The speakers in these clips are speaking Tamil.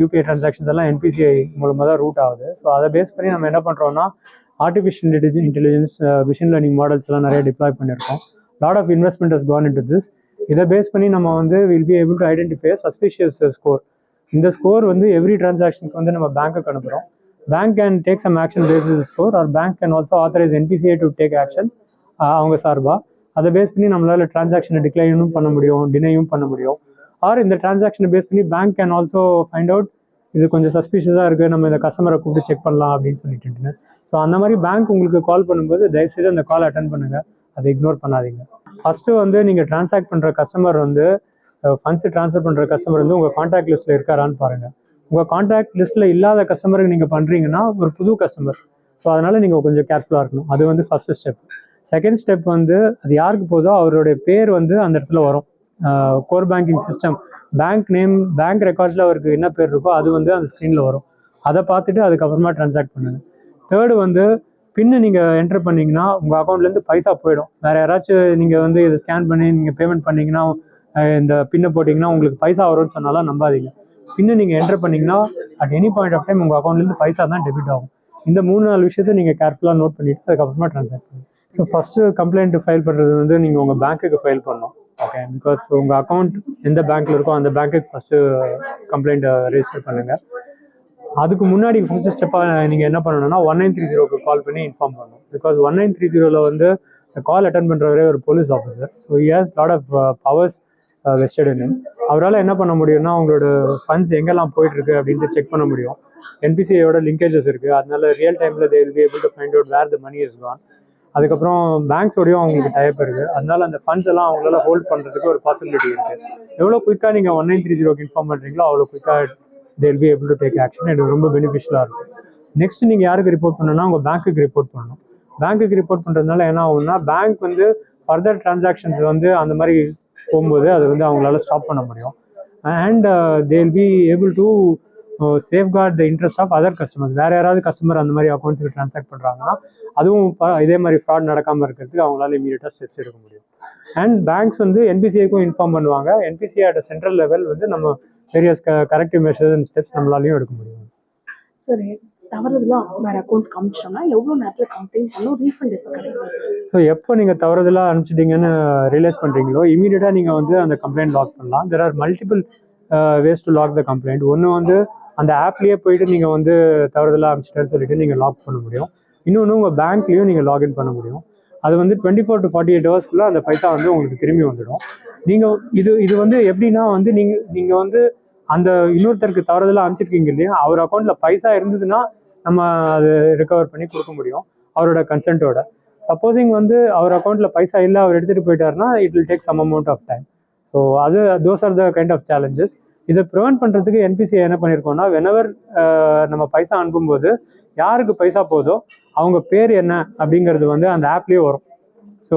யூபிஐ ட்ரான்சாக்ஷன்ஸ் எல்லாம் என்பிசிஐ மூலமாக தான் ரூட் ஆகுது. ஸோ அதை பேஸ் பண்ணி நம்ம என்ன பண்ணுறோம்னா artificial intelligence machine learning models எல்லாம் நிறைய டிப்ளாய் பண்ணியிருக்கோம். Lot of investment has gone into this இதை பேஸ் பண்ணி நம்ம வந்து will be able to identify suspicious score இந்த ஸ்கோர் வந்து எவ்ரி டிரான்சாக்ஷனுக்கு வந்து நம்ம பேங்க்குக்கு அனுப்புகிறோம் bank can take some action basis score or bank can also authorise NPCI to take action அவங்க சார்பாக அதை பேஸ் பண்ணி நம்மளால் டிரான்சாக்ஷனை டிக்ளைனும் பண்ண முடியும் டினையும் பண்ண முடியும். ஆர் இந்த டிரான்சாக்ஷனை பேஸ் பண்ணி bank can also find out இது கொஞ்சம் சஸ்பிஷியஸாக இருக்குது நம்ம இந்த கஸ்டமரை கூப்பிட்டு செக் பண்ணலாம் அப்படின்னு சொல்லிட்டு ஸோ அந்த மாதிரி பேங்க் உங்களுக்கு கால் பண்ணும்போது தயவுசெய்து அந்த கால் அட்டன் பண்ணுங்கள் அதை இக்னோர் பண்ணாதீங்க. ஃபஸ்ட்டு வந்து நீங்கள் டிரான்சாக்ட் பண்ணுற கஸ்டமர் வந்து ஃபண்ட்ஸ் ட்ரான்ஸ்ஃபர் பண்ணுற கஸ்டமர் வந்து உங்கள் காண்டாக்ட் லிஸ்ட்டில் இருக்காரான்னு பாருங்கள் உங்கள் காண்டாக்ட் லிஸ்ட்டில் இல்லாத கஸ்டமருக்கு நீங்கள் பண்ணுறீங்கன்னா ஒரு புது கஸ்டமர் ஸோ அதனால் நீங்கள் கொஞ்சம் கேர்ஃபுல்லாக இருக்கணும். அது வந்து ஃபஸ்ட்டு ஸ்டெப் செகண்ட் ஸ்டெப் வந்து அது யாருக்கு போதோ அவருடைய பேர் வந்து அந்த இடத்துல வரும். Core banking system bank name bank ரெக்கார்ட்ஸில் அவருக்கு என்ன பேர் இருக்கோ அது வந்து அந்த ஸ்க்ரீனில் வரும். அதை பார்த்துட்டு அதுக்கப்புறமா ட்ரான்சாக்ட் பண்ணுங்க. தேர்டு வந்து பின்னு நீங்கள் என்டர் பண்ணிங்கன்னா உங்கள் அக்கௌண்ட்லேருந்து பைசா போயிடும். வேறு யாராச்சும் நீங்கள் வந்து இதை ஸ்கேன் பண்ணி நீங்கள் பேமெண்ட் பண்ணிங்கன்னா இந்த பின்னை போட்டிங்கன்னா உங்களுக்கு பைசா வரும்னு சொன்னாலும் நம்பாதீங்க. பின்னு நீங்கள் என்டர் பண்ணீங்கன்னா at any point of time உங்கள் அக்கௌண்ட்லேருந்து பைசா தான் டெபிட் ஆகும். இந்த மூணு நாலு விஷயத்தை நீங்கள் கேர்ஃபுல்லாக நோட் பண்ணிவிட்டு அதுக்கப்புறமா ட்ரான்சாக்ட் பண்ணுங்கள் ஸோ ஃபஸ்ட்டு கம்ப்ளைண்ட் ஃபைல் பண்ணுறது வந்து நீங்கள் உங்கள் பேங்க்குக்கு ஃபைல் பண்ணணும். ஓகே பிகாஸ் உங்கள் அக்கௌண்ட் எந்த பேங்க்கில் இருக்கோ அந்த பேங்க்குக்கு ஃபஸ்ட்டு கம்ப்ளைண்ட் ரெஜிஸ்டர் பண்ணுங்கள் அதுக்கு முன்னாடி ஃபஸ்ட்டு ஸ்டெப்பாக நீங்கள் என்ன பண்ணணும்னா ஒன் நைன் த்ரீ ஜீரோக்கு கால் பண்ணி இன்ஃபார்ம் பண்ணணும். பிகாஸ் ஒன் நைன் த்ரீ ஜீரோவில் வந்து கால் அட்டன் பண்ணுறவரே ஒரு police officer so has lot of powers வெஸ்டர்டுன்னு அவரால் என்ன பண்ண முடியும்னா அவங்களோட ஃபண்ட்ஸ் எங்கெல்லாம் போயிட்டுருக்கு அப்படின்ட்டு செக் பண்ண முடியும். என்பிசிஐயோட லிங்கேஜஸ் இருக்குது அதனால ரியல் டைமில் they will be able to find out where the money is gone அதுக்கப்புறம் பேங்க்ஸோடையும் அவங்களுக்கு டைப் இருக்குது அதனால அந்த ஃபண்ட்ஸ் எல்லாம் அவங்களால ஹோல்ட் பண்ணுறதுக்கு ஒரு பாசிபிலிட்டி இருக்குது எவ்வளோ குயிக்காக நீங்கள் ஒன் நைன் த்ரீ ஜீரோக்கு இன்ஃபார்ம் பண்ணுறீங்களோ அவ்வளோ குயிக்காக they'll be able to take action இது ரொம்ப பெனிஃபிஷியலாக இருக்கும். நெக்ஸ்ட் நீங்கள் யாருக்கு ரிப்போர்ட் பண்ணணும்னா உங்கள் பேங்க்குக்கு ரிப்போர்ட் பண்ணணும். பேங்க்குக்கு ரிப்போர்ட் பண்ணுறதுனால என்ன ஆகும்னா பேங்க் வந்து ஃபர்தர் டிரான்சாக்ஷன்ஸ் வந்து அந்த மாதிரி போகும்போது அதை வந்து அவங்களால ஸ்டாப் பண்ண முடியும். And they'll be able to safeguard the interest of other customers வேறு யாராவது கஸ்டமர் அந்த மாதிரி அக்கௌண்ட்ஸுக்கு ட்ரான்சாக்ட் பண்ணுறாங்கன்னா அதுவும் இதே மாதிரி ஃப்ராட் நடக்காமல் இருக்கிறதுக்கு அவங்களால இமீடியட்டாக ஸ்டெப்ஸ் எடுக்க முடியும். அண்ட் பேங்க்ஸ் வந்து என்பிசிஐக்கும் இன்ஃபார்ம் பண்ணுவாங்க. என்பிசிஐ அட் சென்ட்ரல் லெவல் வந்து நம்ம various corrective measures and steps நம்மளாலையும் எடுக்க முடியும். சரி தவறுதெல்லாம் வேற அக்கௌண்ட் காமிச்சிட்டோம்னா எவ்வளோ நேரத்தில் கம்ப்ளைண்ட் பண்ணும் ரீஃபண்ட் எப்போ கிடைக்கும்? ஸோ எப்போ நீங்கள் தவறுதலாக அனுப்பிச்சிட்டீங்கன்னு ரியலைஸ் பண்ணுறீங்களோ இமீடியட்டாக நீங்கள் வந்து அந்த கம்ப்ளைண்ட் லாக் பண்ணலாம். There are multiple ways to log the complaint ஒன்று வந்து அந்த ஆப்லேயே போயிட்டு நீங்கள் வந்து தவறுதலாக அனுப்பிச்சிட்டேன்னு சொல்லிட்டு நீங்கள் லாக் பண்ண முடியும். இன்னொன்று உங்கள் பேங்க்லேயும் நீங்கள் லாகின் பண்ண முடியும். அது வந்து twenty four to forty eight ஹவர்ஸ்க்குள்ளே அந்த பைசா வந்து உங்களுக்கு திரும்பி வந்துடும். நீங்கள் இது இது வந்து எப்படின்னா வந்து நீங்கள் நீங்கள் வந்து அந்த இன்னொருத்தருக்கு தவறுதலாக அனுப்பிச்சிருக்கீங்க இல்லையா அவர் அக்கௌண்ட்டில் பைசா இருந்ததுன்னா நம்ம அது ரிகவர் பண்ணி கொடுக்க முடியும் அவரோட கன்சென்ட்டோட சப்போஸிங் வந்து அவர் அக்கௌண்ட்டில் பைசா இல்லை அவர் எடுத்துகிட்டு போயிட்டாருன்னா it will take some amount of time so அது those are the kind of challenges இதை ப்ரிவெண்ட் பண்ணுறதுக்கு என்பிசிஐ என்ன பண்ணியிருக்கோம்னா வெனவர் நம்ம பைசா அனுப்பும்போது யாருக்கு பைசா போதோ அவங்க பேர் என்ன அப்படிங்கிறது வந்து அந்த ஆப்லேயே வரும். ஸோ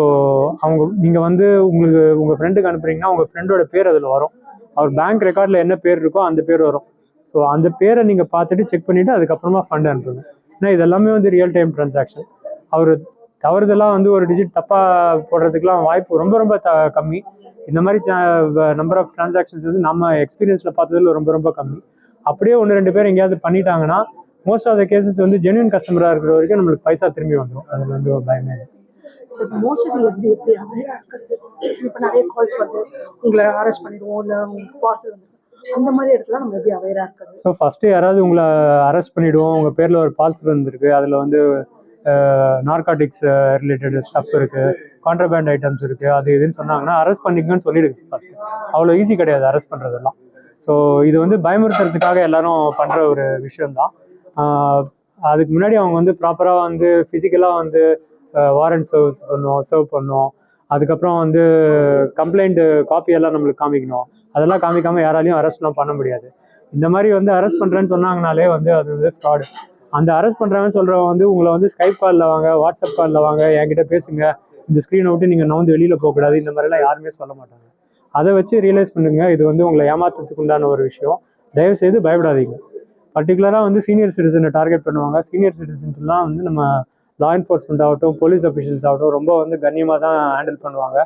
அவங்க நீங்கள் வந்து உங்களுக்கு உங்கள் ஃப்ரெண்டுக்கு அனுப்புறீங்கன்னா உங்கள் ஃப்ரெண்டோட பேர் அதில் வரும். அவர் பேங்க் ரெக்கார்டில் என்ன பேர் இருக்கோ அந்த பேர் வரும். ஸோ அந்த பேரை நீங்கள் பார்த்துட்டு செக் பண்ணிவிட்டு அதுக்கப்புறமா ஃபண்ட் அனுப்புங்க. ஏன்னா இதெல்லாமே வந்து ரியல் டைம் டிரான்சாக்ஷன் அவர் தவறுதலாக வந்து ஒரு டிஜிட் தப்பாக போடுறதுக்குலாம் வாய்ப்பு ரொம்ப ரொம்ப த கம்மி. இந்த மாதிரி நம்பர் ஆஃப் டிரான்சாக்ஷன்ஸ் வந்து நம்ம எக்ஸ்பீரியன்ஸில் பார்த்ததுல ரொம்ப ரொம்ப கம்மி. அப்படியே ஒன்று ரெண்டு பேர் எங்கேயாவது பண்ணிட்டாங்கன்னா மோஸ்ட் ஆஃப் த கேசஸ் வந்து ஜென்யூன் கஸ்டமராக இருக்கிற வரைக்கும் நம்மளுக்கு பைசா திரும்பி வந்துடும் அதில் வந்து ஒரு பயமே. ஸோ மோசடி வந்து எப்படி அவேராக இருக்கிறது? இப்போ நிறைய கால்ஸ் வருது. உங்களை அரெஸ்ட் பண்ணிடுவோம். இல்லை உங்களுக்கு பார்சல் வந்து அந்த மாதிரி இடத்துல நம்ம எப்படி அவேராக இருக்கிறது? ஸோ ஃபஸ்ட்டு யாராவது உங்களை அரெஸ்ட் பண்ணிவிடுவோம் உங்கள் பேரில் ஒரு பால்ஸ் இருந்திருக்கு அதில் வந்து நார்காட்டிக்ஸ் ரிலேட்டட் ஸ்டஃப் இருக்குது கான்ட்ரபேண்ட் ஐட்டம்ஸ் இருக்குது அது இதுன்னு சொன்னாங்கன்னா அரெஸ்ட் பண்ணிக்கங்கன்னு சொல்லிடுங்க ஃபஸ்ட்டு அவ்வளோ ஈஸி கிடையாது அரெஸ்ட் பண்ணுறதெல்லாம் ஸோ இது வந்து பயமுறுத்துறதுக்காக எல்லாரும் பண்ணுற ஒரு விஷயம்தான். அதுக்கு முன்னாடி அவங்க வந்து ப்ராப்பராக வந்து ஃபிசிக்கலாக வந்து வாரண்ட் சர்வ் பண்ணுவோம் சர்வ் பண்ணுவோம். அதுக்கப்புறம் வந்து கம்ப்ளைண்ட் காப்பி எல்லாம் நம்மளுக்கு காமிக்கணும். அதெல்லாம் காமிக்காமல் யாராலையும் அரெஸ்ட்லாம் பண்ண முடியாது. இந்த மாதிரி வந்து அரெஸ்ட் பண்ணுறேன்னு சொன்னாங்கனாலே வந்து அது வந்து ஃப்ராடு அந்த அரெஸ்ட் பண்ணுறவன் சொல்கிறவன் வந்து உங்களை வந்து ஸ்கைப் காலில் வாங்க வாட்ஸ்அப் காலில் வாங்க என்கிட்ட பேசுங்க. இந்த ஸ்க்ரீனை விட்டு நீங்கள் நான் வந்து வெளியில் போகக்கூடாது இந்த மாதிரிலாம் யாருமே சொல்ல மாட்டாங்க. அதை வச்சு ரியலைஸ் பண்ணுங்க. இது வந்து உங்களை ஏமாத்துறதுக்கு உண்டான ஒரு விஷயம். தயவு செய்து பயப்படாதீங்க பர்டிகுலராக வந்து சீனியர் சிட்டிசனை டார்கெட் பண்ணுவாங்க. சீனியர் சிட்டிசன்ஸ்லாம் வந்து நம்ம லா என்ஃபோர்ஸ்மெண்ட் ஆகட்டும் போலீஸ் அஃபிஷியல்ஸ் ஆகட்டும் ரொம்ப வந்து கண்ணியமாக தான் ஹேண்டில் பண்ணுவாங்க.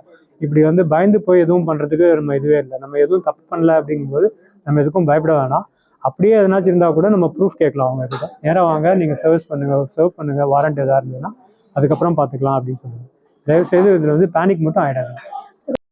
இப்படி வந்து பயந்து போய் எதுவும் பண்ணுறதுக்கு நம்ம இதுவே இல்லை. நம்ம எதுவும் தப்பு பண்ணல அப்படிங்கும்போது நம்ம எதுக்கும் பயப்பட வேணாம். அப்படியே எதனாச்சும் இருந்தால் கூட நம்ம ப்ரூஃப் கேட்கலாம் அவங்க கிட்ட. நேராக வாங்க நீங்கள் சர்வீஸ் பண்ணுங்கள் சர்வ் பண்ணுங்கள் வாரண்ட் எதாவது இருந்ததுன்னா அதுக்கப்புறம் பார்த்துக்கலாம் அப்படின்னு சொல்லுங்கள் தயவுசெய்து இதில் வந்து பேனிக் மட்டும் ஆகிடாது